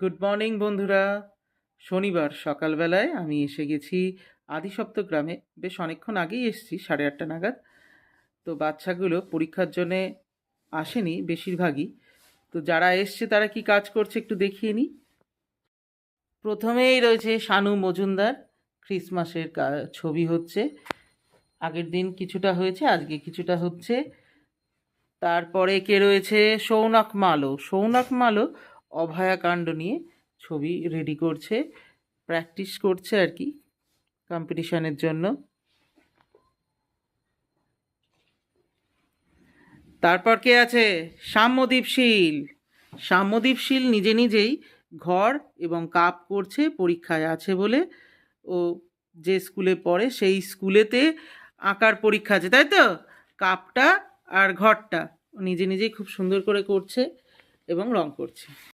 Good morning বন্ধুরা। শনিবার সকালবেলায় আমি এসে গেছি আদিসপ্ত গ্রামে বেশ অনেকক্ষণ আগেই এসেছি, সাড়ে আটটা নাগাদ। তো বাচ্চাগুলো পরীক্ষার জন্যে আসেনি বেশিরভাগই। তো যারা এসছে, তারা কি কাজ করছে একটু দেখিয়ে নিই প্রথমেই রয়েছে শানু মজুমদার। ক্রিসমাসের ছবি হচ্ছে। আগের দিন কিছুটা হয়েছে, আজকে কিছুটা হচ্ছে। তারপরে কে রয়েছে? সৌনক মালো। সৌনক মালো অভয়াকাণ্ড নিয়ে ছবি রেডি করছে প্র্যাকটিস করছে আর কি কম্পিটিশনের জন্য। তারপর কে আছে? সাম্যদীপ শীল। সাম্যদীপ শীল নিজে নিজেই ঘর এবং কাপ করছে, পরীক্ষায় আছে বলে। ও যে স্কুলে পড়ে সেই স্কুলেতে আঁকার পরীক্ষা আছে, তাই তো? কাপটা আর ঘরটা। নিজে নিজেই খুব সুন্দর করে করছে এবং রং করছে।